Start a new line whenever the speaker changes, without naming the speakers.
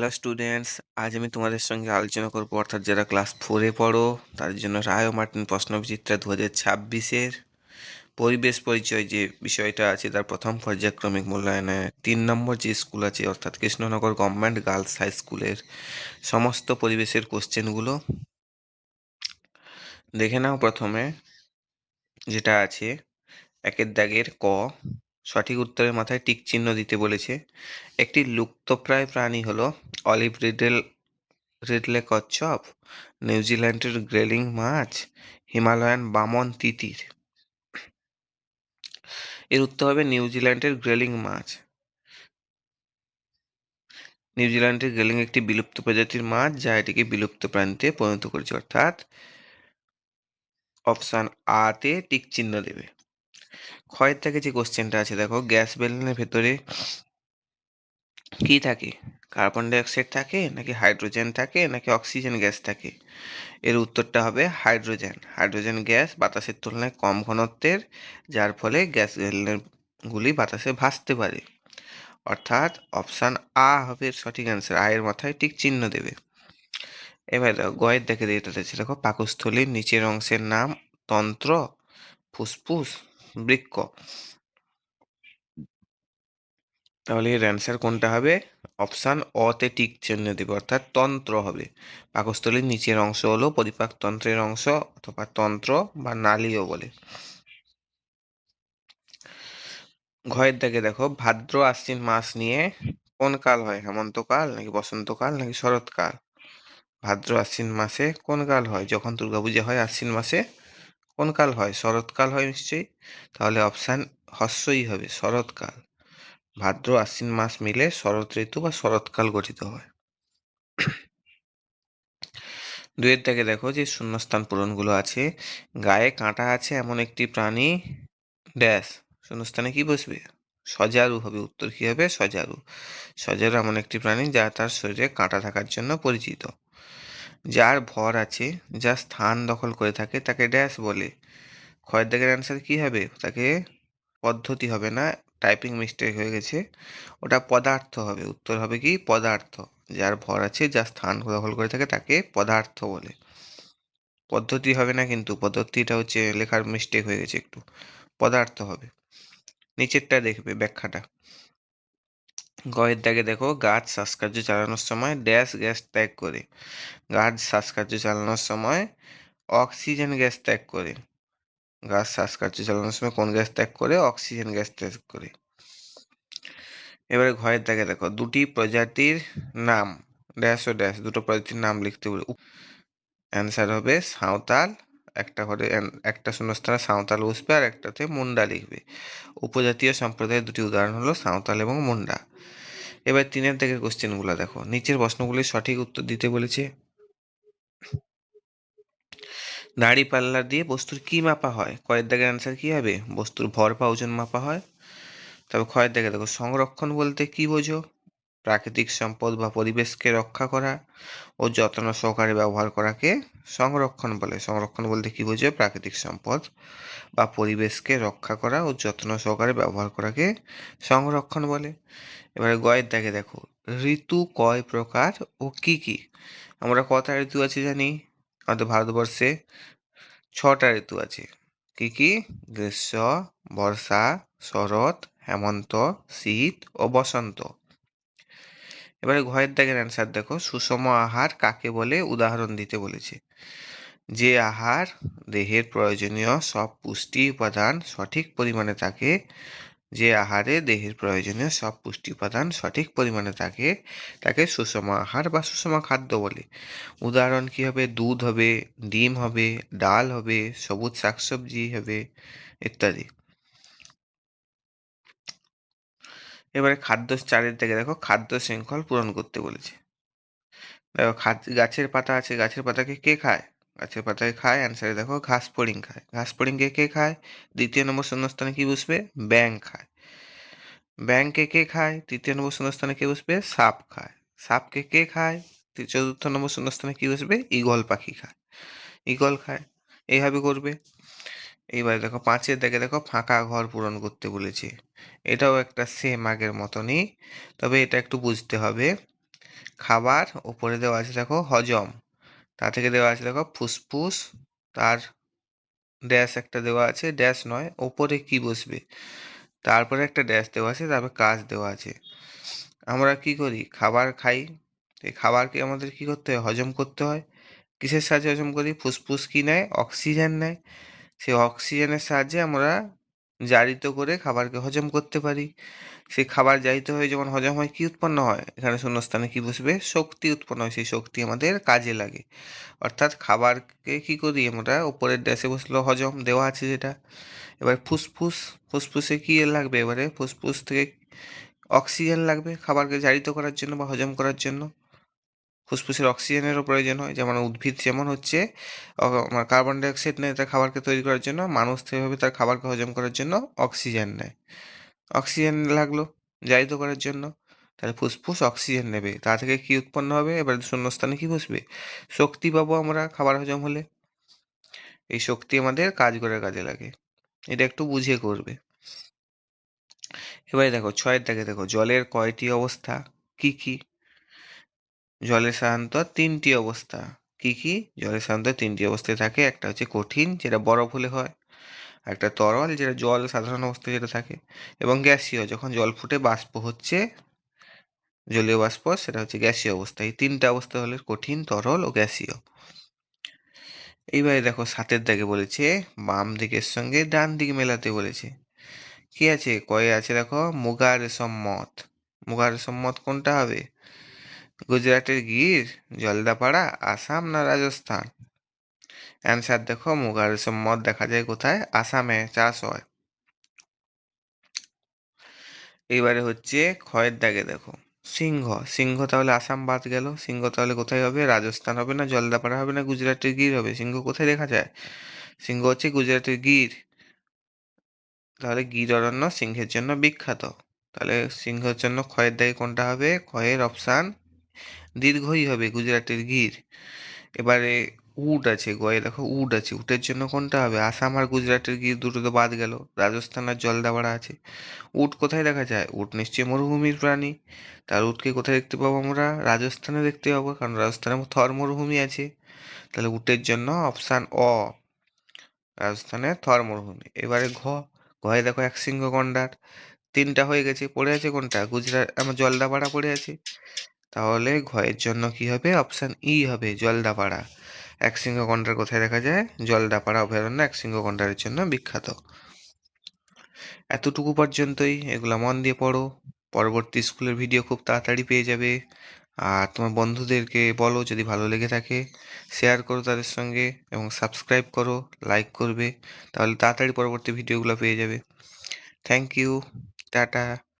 Hello students আজ আমি তোমাদের সঙ্গে আলোচনা করব, অর্থাৎ যারা ক্লাস ফোরে পড়ো তার জন্য রায় মার্টিন প্রশ্নবিচিত্রা দু হাজার ছাব্বিশের পরিবেশ পরিচয় যে বিষয়টা আছে, তার প্রথম পর্যায়ক্রমিক মূল্যায়নে তিন নম্বর যে স্কুল আছে, অর্থাৎ কৃষ্ণনগর গভর্নমেন্ট গার্লস হাই স্কুলের সমস্ত পরিবেশের কোশ্চেনগুলো দেখে নাও প্রথমে, যেটা আছে, একের দাগের ক, সঠিক উত্তরের মাথায় টিক চিহ্ন দিতে বলেছে, একটি লুপ্তপ্রায় প্রাণী হলো অলিভ রিডেল রিডলে কচ্ছপ নিউজিল্যান্ডের গ্রেলিং মাছ হিমালয়ান বামন তিতির। এর উত্তর হবে নিউজিল্যান্ডের গ্রেলিং মাছ। নিউজিল্যান্ডের গ্রেলিং একটি বিলুপ্ত প্রজাতির মাছ যা এটিকে বিলুপ্ত প্রান্তে পরিণত করেছে, অর্থাৎ অপশান আতে টিক চিহ্ন দেবে। ক্ষয়ের থেকে যে কোশ্চেনটা আছে, দেখো, গ্যাস বেলুনের ভেতরে কি থাকে? কার্বন ডাইঅক্সাইড থাকে নাকি হাইড্রোজেন থাকে নাকি অক্সিজেন গ্যাস থাকে? এর উত্তরটা হবে হাইড্রোজেন। হাইড্রোজেন গ্যাস বাতাসের তুলনায় কম ঘনত্বের, যার ফলে গ্যাস গুলি বাতাসে ভাসতে পারে। অর্থাৎ অপশান আ হবে সঠিক অ্যান্সার। আয়ের মাথায় ঠিক চিহ্ন দেবে। এবার গয়ের দেখে দিয়ে এটাতে দেখো, পাকস্থলীর নিচের অংশের নাম তন্ত্র, ফুসফুস বৃক্ষ তাহলে এর অ্যান্সার কোনটা হবে? অপশান অতে টিক চিহ্ন দেবে, অর্থাৎ তন্ত্র হবে। পাকস্থলীর নিচের অংশ হলো পরিপাক তন্ত্রের অংশ অথবা তন্ত্র বা নালীও বলে। ঘয়ের দাগে দেখো, ভাদ্র আশ্বিন মাস নিয়ে কোন কাল হয়? হেমন্তকাল নাকি বসন্তকাল নাকি শরৎকাল? ভাদ্র আশ্বিন মাসে কোন কাল হয়? যখন দুর্গাপূজা হয় আশ্বিন মাসে কোন কাল হয়? শরৎকাল হয় নিশ্চয়ই। তাহলে অপশান হস্যই হবে, শরৎকাল। ভাদ্র আশ্বিন মাস মিলে শরৎ ঋতু বা শরৎকাল গঠিত হয়। দুয়ের থেকে দেখো যে শূন্যস্থান পূরণগুলো আছে। গায়ে কাঁটা আছে এমন একটি প্রাণী। ড্যাশ শূন্যস্থানে কি বসবে? সজারু হবে। উত্তর কি হবে? সজারু। সজারু এমন একটি প্রাণী যা তার শরীরে কাঁটা থাকার জন্য পরিচিত। যার ভর আছে, যা স্থান দখল করে থাকে, তাকে ড্যাশ বলে। ক্ষয়ের দাগের অ্যান্সার কি হবে? তাকে পদ্ধতি হবে না। টাইপিং মিস্টেক হয়ে গেছে। ওটা পদার্থ হবে, উত্তর হবে কি? পদার্থ। যার ভর আছে যা স্থান দখল করে থাকে, তাকে পদার্থ বলে। পদ্ধতি হবে না কিন্তু, পদ্ধতিটা হচ্ছে লেখার মিস্টেক হয়ে গেছে একটু। পদার্থ হবে। নিচেরটা দেখবে ব্যাখ্যাটা। গয়ের দাগে দেখো, গাছ শ্বাসকার্য চালানোর সময় ড্যাশ গ্যাস ত্যাগ করে। গাছ শ্বাসকার্য চালানোর সময় অক্সিজেন গ্যাস ত্যাগ করে। গাছ শ্বাসকার্য চালানোর সময় কোন গ্যাস ত্যাগ করে? অক্সিজেন গ্যাস ত্যাগ করে। এবারে ঘরের দাগে দেখো, দুটি প্রজাতির নাম ড্যাশ ও ড্যাশ দুটো প্রজাতির নাম লিখতে বলে। অ্যান্সার হবে সাঁওতাল, একটা ঘরে একটা শূন্যস্থানে সাঁওতাল বসবে আর একটাতে মুন্ডা লিখবে। উপজাতীয় সম্প্রদায়ের দুটি উদাহরণ হলো সাঁওতাল এবং মুন্ডা। এবার তিনের থেকে কোশ্চেনগুলো দেখো, নিচের প্রশ্নগুলির সঠিক উত্তর দিতে বলেছে। দাড়ি পাল্লা দিয়ে বস্তুর কি মাপা হয়? কয়ের দাগের অ্যান্সার কি হবে? বস্তুর ভর বা ওজন মাপা হয়। তবে ক্ষয়ের দাগে দেখো, সংরক্ষণ বলতে কি বোঝো? প্রাকৃতিক সম্পদ বা পরিবেশকে রক্ষা করা ও যত্ন সহকারে ব্যবহার করাকে সংরক্ষণ বলে। সংরক্ষণ বলতে কি বোঝো? প্রাকৃতিক সম্পদ বা পরিবেশকে রক্ষা করা ও যত্ন সহকারে ব্যবহার করাকে সংরক্ষণ বলে। এবারে গয়ের দাগে দেখো, ঋতু কয় প্রকার ও কি কি? আমরা কটা ঋতু আছে জানি? আমাদের ভারতবর্ষে ছটা ঋতু আছে। কি কি? গ্রীষ্ম, বর্ষা, শরৎ, হেমন্ত, শীত ও বসন্ত। এবারে ঘরের দাগের অ্যান্সার দেখো। সুষম আহার কাকে বলে? উদাহরণ দিতে বলেছে। যে আহার দেহের প্রয়োজনীয় সব পুষ্টি উপাদান সঠিক পরিমাণে থাকে যে আহারে দেহের প্রয়োজনীয় সব পুষ্টি উপাদান সঠিক পরিমাণে থাকে, তাকে সুষম আহার বা সুষম খাদ্য বলে। উদাহরণ কী হবে? দুধ হবে, ডিম হবে, ডাল হবে, সবুজ শাকসবজি হবে, ইত্যাদি। এবারে খাদ্য চারের দিকে দেখো, খাদ্য শৃঙ্খল পূরণ করতে বলেছে। দেখো গাছের পাতা আছে, গাছের পাতাকে কে খায়? গাছের পাতায় খায় অ্যান্সারে দেখো ঘাস ফড়িং খায়। ঘাস ফড়িংকে কে খায়? দ্বিতীয় নম্বর শূন্যস্থানে কি বসবে? ব্যাং খায়। ব্যাংকে কে খায়? তৃতীয় নম্বর শূন্যস্থানে কে বসবে? সাপ খায়। সাপকে কে খায়? চতুর্থ নম্বর শূন্যস্থানে কি বসবে? ইগল পাখি খায়। ইগল খায়। এইভাবে করবে। এইবার দেখো পাঁচের দেখে দেখো ফাঁকা ঘর পূরণ করতে বলেছে। এটাও একটা সেম আগের মতনই। তবে এটা একটু বুঝতে হবে। খাবার ওপরে দেওয়া আছে দেখো হজম। তা থেকে দেওয়া আছে দেখো ফুসফুস তার ড্যাশ একটা দেওয়া আছে ড্যাশ নয়, ওপরে কি বসবে? তারপরে একটা ড্যাশ দেওয়া আছে, তারপর কাজ দেওয়া আছে। আমরা কি করি? খাবার খাই। এই খাবারকে আমাদের কি করতে হয়? হজম করতে হয়। কিসের সাহায্যে হজম করি? ফুসফুস কি নেয়? অক্সিজেন নেয়। সেই অক্সিজেনের সাহায্যে আমরা জারিত করে খাবারকে হজম করতে পারি। সেই খাবার জারিত হয়ে যখন হজম হয়, কি উৎপন্ন হয়? এখানে শূন্যস্থানে কি বসবে? শক্তি উৎপন্ন হয়। সেই শক্তি আমাদের কাজে লাগে। অর্থাৎ খাবারকে কি করি আমরা? উপরের ড্যাশে বসল হজম, দেওয়া আছে যেটা। এবার ফুসফুস, ফুসফুসে কি লাগবে এবারে? ফুসফুস থেকে অক্সিজেন লাগবে খাবারকে জারিত করার জন্য বা হজম করার জন্য। ফুসফুসের অক্সিজেনেরও প্রয়োজন হয় যেমন উদ্ভিদ যেমন হচ্ছে কার্বন ডাইঅক্সাইড নেয় তার খাবারকে তৈরি করার জন্য, মানুষ সেভাবে তার খাবারকে হজম করার জন্য অক্সিজেন নেয়। অক্সিজেন লাগল, জারিত করার জন্য। তাহলে ফুসফুস অক্সিজেন নেবে, তা থেকে কি উৎপন্ন হবে? এবার শূন্যস্থানে কি বসবে? শক্তি পাবো আমরা খাবার হজম হলে। এই শক্তি আমাদের কাজ করে, কাজে লাগে। এটা একটু বুঝে করবে। এবারে দেখো ছয়ের দাগে দেখো, জলের কয়টি অবস্থা? কি কি? জলের সাধারণত তিনটি অবস্থা। কি কি? জলের সাধারণত তিনটি অবস্থায় থাকে। একটা হচ্ছে কঠিন, যেটা বরফ হলে হয়। একটা তরল, যেটা জল, সাধারণ অবস্থায় যেটা থাকে। এবং গ্যাসীয়, যখন জল ফুটে বাষ্প হচ্ছে, জলীয় বাষ্প, সেটা হচ্ছে গ্যাসীয় অবস্থা। এই তিনটা অবস্থা হলে কঠিন, তরল ও গ্যাসীয়। এইবারে দেখো সাতের দাগে বলেছে, বাম দিকের সঙ্গে ডান দিকে মেলাতে বলেছে। কি আছে? কয়ে আছে দেখো মুগা রেশম মত মুগা রেশম মত কোনটা হবে? গুজরাটের গির, জলদাপাড়া, আসাম না রাজস্থান? অ্যান্সার দেখো মুগা রেশম মদ দেখা যায় কোথায়? আসামে চাষ হয়। এইবারে হচ্ছে ক্ষয়ের দাগে দেখো, সিংহ। সিংহ তাহলে আসাম বাদ গেল। সিংহ তাহলে কোথায় হবে? রাজস্থান হবে না জলদাপাড়া হবে না গুজরাটের গির হবে? সিংহ কোথায় দেখা যায়? সিংহ হচ্ছে গুজরাটের গির। তাহলে গির অরণ্য সিংহের জন্য বিখ্যাত। তাহলে সিংহের জন্য ক্ষয়ের দাগে কোনটা হবে? ক্ষয়ের অপশান দীর্ঘই হবে গুজরাটের গির। এবারে উট আছে গয়ে, দেখো উট আছে, উটের জন্য কোনটা হবে? আসাম আর গুজরাটের গির দুটো তো বাদ গেল, রাজস্থান আর জলদাপাড়া আছে। উট কোথায় দেখা যায়? উট নিশ্চয়ই মরুভূমির প্রাণী। তার উটকে কোথায় দেখতে পাবো আমরা? রাজস্থানে দেখতে পাবো, কারণ রাজস্থানে থর মরুভূমি আছে। তাহলে উটের জন্য অপশান অ, রাজস্থানে থর মরুভূমি। এবারে ঘ, ঘয়ে দেখো এক সিংহ গন্ডার তিনটা হয়ে গেছে, পড়ে আছে কোনটা? গুজরাট আমার জলদাপাড়া পড়ে আছে। তাহলে ঘয়ের জন্য কি হবে? অপশান ই হবে জলদাপাড়া। এক সিংহ গন্ডার কোথায় দেখা যায়? জলদাপাড়া অভয়ারণ্য এক সিংহ গন্ডারের জন্য বিখ্যাত। এতটুকু পর্যন্তই। এগুলো মন দিয়ে পড়ো। পরবর্তী স্কুলের ভিডিও খুব তাড়াতাড়ি পেয়ে যাবে। আর তোমার বন্ধুদেরকে বলো যদি ভালো লেগে থাকে। শেয়ার করো তাদের সঙ্গে এবং সাবস্ক্রাইব করো লাইক করবে। তাহলে তাড়াতাড়ি পরবর্তী ভিডিওগুলো পেয়ে যাবে। Thank you tata